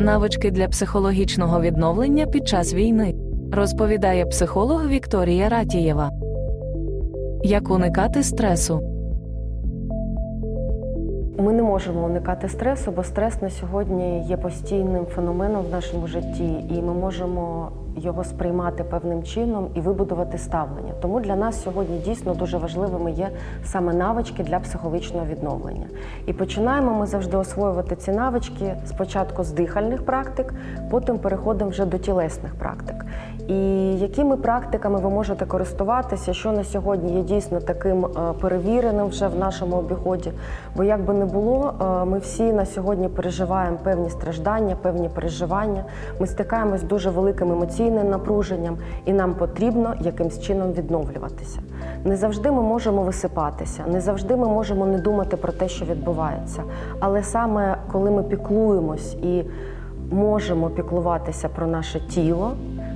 Навички для психологічного відновлення під час війни, розповідає психолог Вікторія Ратієва. Як уникати стресу? Ми не можемо уникати стресу, бо стрес на сьогодні є постійним феноменом в нашому житті, і ми можемо його сприймати певним чином і вибудувати ставлення. Тому для нас сьогодні дійсно дуже важливими є саме навички для психологічного відновлення. І починаємо ми завжди освоювати ці навички спочатку з дихальних практик, потім переходимо вже до тілесних практик. І якими практиками ви можете користуватися, що на сьогодні є дійсно таким е, перевіреним вже в нашому обіході? Бо як би не було, е, ми всі на сьогодні переживаємо певні страждання, певні переживання. Ми стикаємось з дуже великим емоційним напруженням, і нам потрібно якимсь чином відновлюватися. Не завжди ми можемо висипатися, не завжди ми можемо не думати про те, що відбувається. Але саме коли ми піклуємось і можемо піклуватися про наше тіло,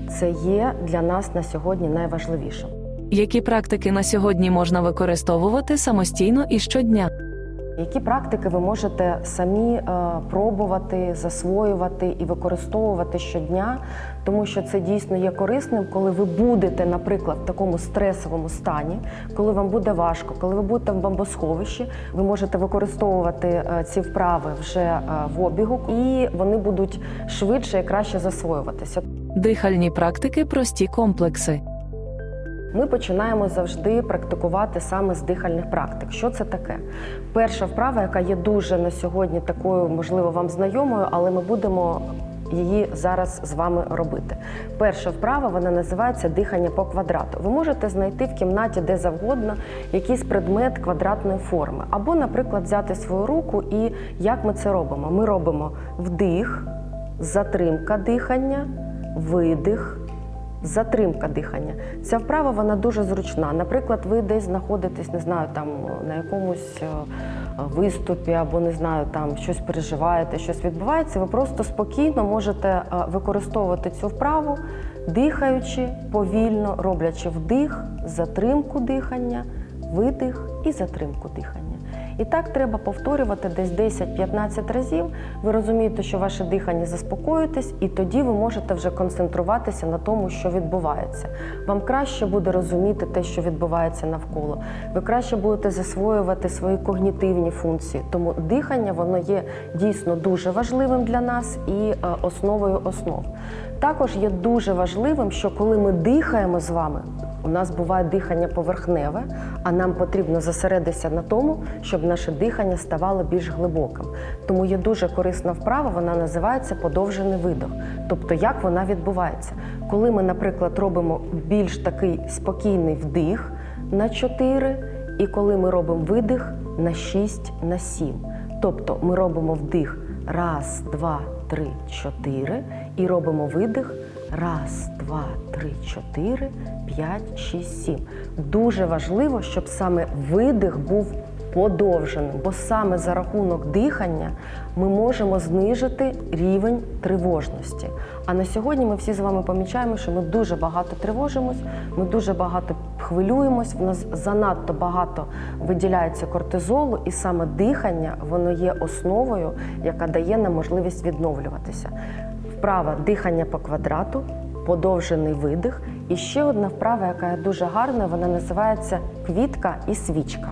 це є для нас на сьогодні найважливішим. Які практики на сьогодні можна використовувати самостійно і щодня? Які практики ви можете самі е, пробувати, засвоювати і використовувати щодня, тому що це дійсно є корисним, коли ви будете, наприклад, в такому стресовому стані, коли вам буде важко, коли ви будете в бомбосховищі, ви можете використовувати е, ці вправи вже е, в обігу, і вони будуть швидше і краще засвоюватися. Дихальні практики, прості комплекси. Ми починаємо завжди практикувати саме з дихальних практик. Що це таке? Перша вправа, яка є дуже на сьогодні такою, можливо, вам знайомою, але ми будемо її зараз з вами робити. Перша вправа вона називається дихання по квадрату. Ви можете знайти в кімнаті де завгодно якийсь предмет квадратної форми, або, наприклад, взяти свою руку і як ми це робимо? Ми робимо вдих, затримка дихання, видих. Затримка дихання. Ця вправа вона дуже зручна. Наприклад, ви десь знаходитесь, не знаю, там на якомусь е, виступі або не знаю, там щось переживаєте, щось відбувається. Ви просто спокійно можете е, використовувати цю вправу, дихаючи повільно, роблячи вдих, затримку дихання, видих і затримку дихання. І так треба повторювати десь 10-15 разів. Ви розумієте, що ваше дихання заспокоїтесь, і тоді ви можете вже концентруватися на тому, що відбувається. Вам краще буде розуміти те, що відбувається навколо. Ви краще будете засвоювати свої когнітивні функції. Тому дихання воно є дійсно дуже важливим для нас і е, основою основ. Також є дуже важливим, що коли ми дихаємо з вами, у нас буває дихання поверхневе, а нам потрібно зосередитися на тому, щоб наше дихання ставало більш глибоким. Тому є дуже корисна вправа, вона називається подовжений видох. Тобто, як вона відбувається? Коли ми, наприклад, робимо більш такий спокійний вдих на 4, і коли ми робимо видих на 6 на 7. Тобто ми робимо вдих раз, два, три, чотири і робимо видих раз, два, три, чотири, п'ять, шість, сім. Дуже важливо, щоб саме видих був подовженим, бо саме за рахунок дихання ми можемо знижити рівень тривожності. А на сьогодні ми всі з вами помічаємо, що ми дуже багато тривожимось, ми дуже багато хвилюємось. В нас занадто багато виділяється кортизолу, і саме дихання воно є основою, яка дає нам можливість відновлюватися. Вправа дихання по квадрату, подовжений видих. І ще одна вправа, яка дуже гарна, вона називається квітка і свічка.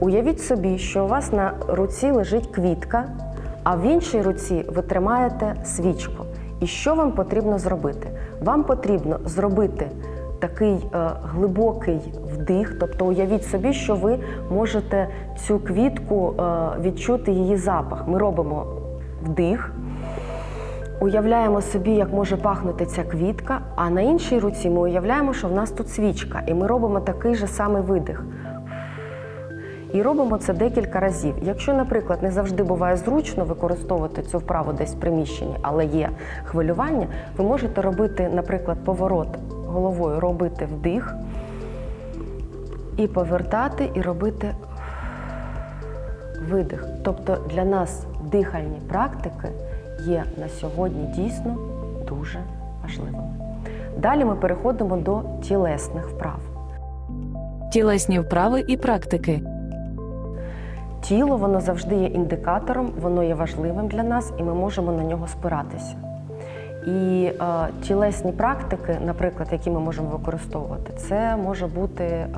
Уявіть собі, що у вас на руці лежить квітка, а в іншій руці ви тримаєте свічку. І що вам потрібно зробити? Вам потрібно зробити такий е, глибокий вдих, тобто уявіть собі, що ви можете цю квітку е, відчути її запах. Ми робимо вдих. Уявляємо собі, як може пахнути ця квітка, а на іншій руці ми уявляємо, що в нас тут свічка, і ми робимо такий же самий видих. І робимо це декілька разів. Якщо, наприклад, не завжди буває зручно використовувати цю вправу десь в приміщенні, але є хвилювання, ви можете робити, наприклад, поворот головою, робити вдих і повертати, і робити видих. Тобто для нас дихальні практики є на сьогодні дійсно дуже важливими. Далі ми переходимо до тілесних вправ. Тілесні вправи і практики. тіло воно завжди є індикатором, воно є важливим для нас, і ми можемо на нього спиратися. І е, тілесні практики, наприклад, які ми можемо використовувати, це може бути е,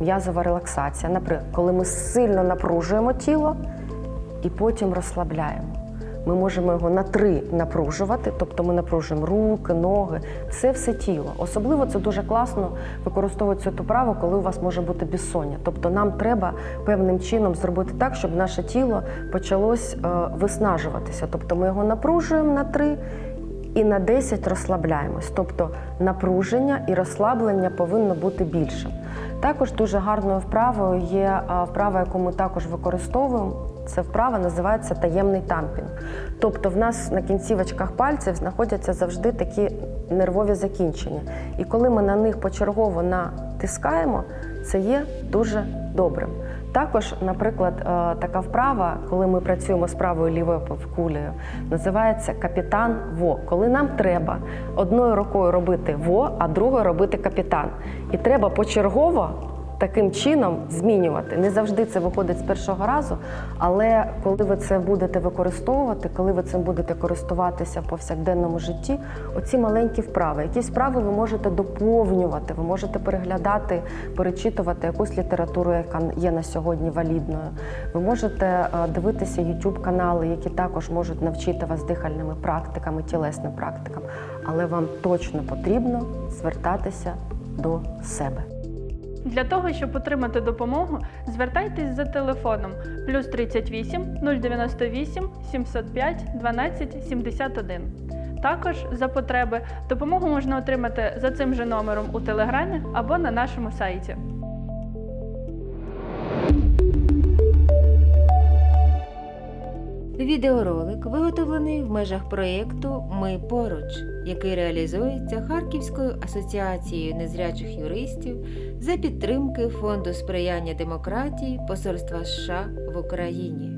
м'язова релаксація. Наприклад, коли ми сильно напружуємо тіло і потім розслабляємо. Ми можемо його на три напружувати, тобто ми напружуємо руки, ноги, все все тіло. Особливо це дуже класно використовувати цю вправу, коли у вас може бути безсоння. Тобто нам треба певним чином зробити так, щоб наше тіло почалось е, виснажуватися. Тобто ми його напружуємо на три і на 10 розслабляємось. Тобто напруження і розслаблення повинно бути більшим. Також дуже гарною вправою є а, вправа, яку ми також використовуємо. Це вправа називається таємний тампінг. Тобто в нас на кінцівочках пальців знаходяться завжди такі нервові закінчення. І коли ми на них почергово натискаємо, це є дуже добрим. Також, наприклад, е, така вправа, коли ми працюємо з правою лівою кулею, називається капітан ВО. Коли нам треба одною рукою робити ВО, а другою робити капітан. І треба почергово таким чином змінювати. Не завжди це виходить з першого разу, але коли ви це будете використовувати, коли ви цим будете користуватися в повсякденному житті, оці маленькі вправи, якісь вправи ви можете доповнювати, ви можете переглядати, перечитувати якусь літературу, яка є на сьогодні валідною. Ви можете е, дивитися youtube канали, які також можуть навчити вас дихальними практиками, тілесним практикам, але вам точно потрібно звертатися до себе. Для того, щоб отримати допомогу, звертайтесь за телефоном плюс 38 098 705 12 71. Також за потреби допомогу можна отримати за цим же номером у телеграмі або на нашому сайті. Відеоролик виготовлений в межах проєкту Ми поруч, який реалізується Харківською асоціацією незрячих юристів за підтримки Фонду сприяння демократії Посольства США в Україні.